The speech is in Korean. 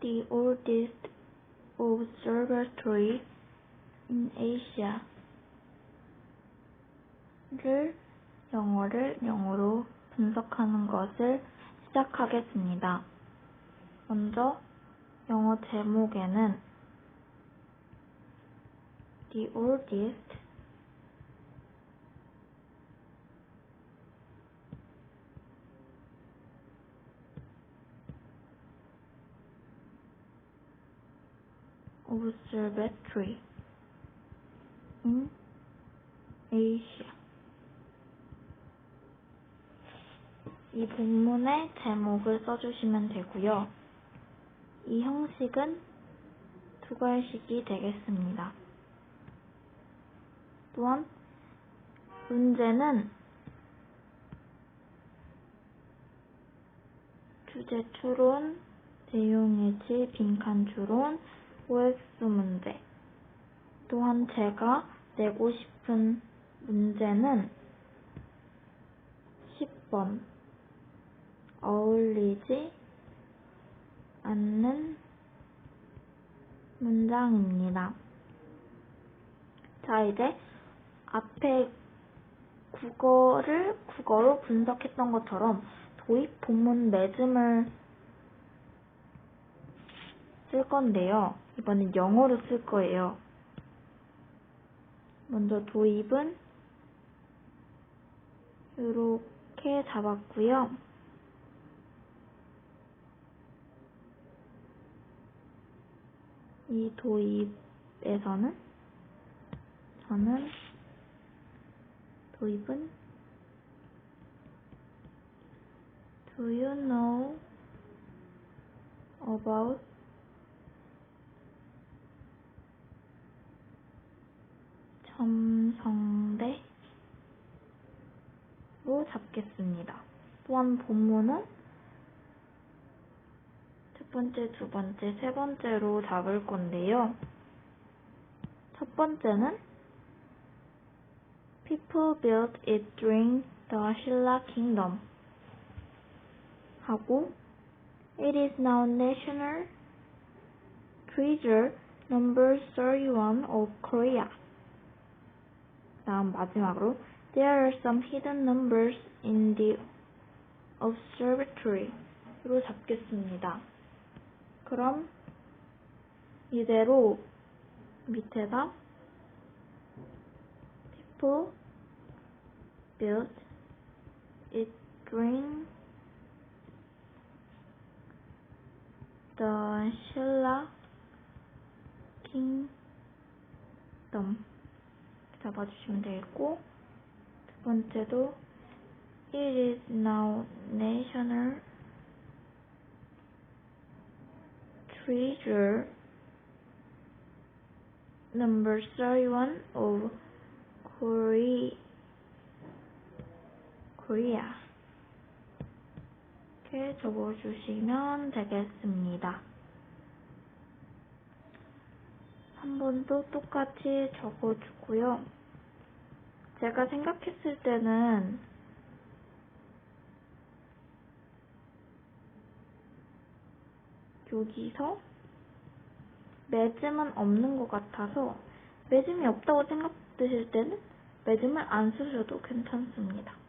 the oldest observatory in Asia. 를 영어를 영어로 분석하는 것을 시작하겠습니다. 먼저 영어 제목에는 the oldest observatory in Asia. 이 본문의 제목을 써주시면 되고요. 이 형식은 두괄식이 되겠습니다. 또한 문제는 주제 추론, 내용 예지, 빈칸 추론, OX 문제. 또한 제가 내고 싶은 문제는 10번. 어울리지 않는 문장입니다. 자, 이제 앞에 국어를 국어로 분석했던 것처럼 도입 본문 매즘을 쓸 건데요. 이번엔 영어로 쓸 거예요. 먼저 도입은 이렇게 잡았고요. 이 도입에서는 저는 도입은 Do you know about 첨성대로 잡겠습니다. 또한 본문은 첫 번째, 두 번째, 세 번째로 잡을 건데요. 첫 번째는 People built it during the Shilla Kingdom 하고 It is now national treasure number 31 of Korea. 다음 마지막으로 There are some hidden numbers in the observatory로 잡겠습니다. 그럼 이대로 밑에다 people built it during the Shilla kingdom 잡아주시면 되겠고 두 번째도 It is now national treasure number 31 of Korea. Korea. 이렇게 적어주시면 되겠습니다. 한번더 똑같이 적어주고요. 제가 생각했을 때는 여기서 매즘은 없는 것 같아서 매즘이 없다고 생각되실 때는 매즘을 안 쓰셔도 괜찮습니다.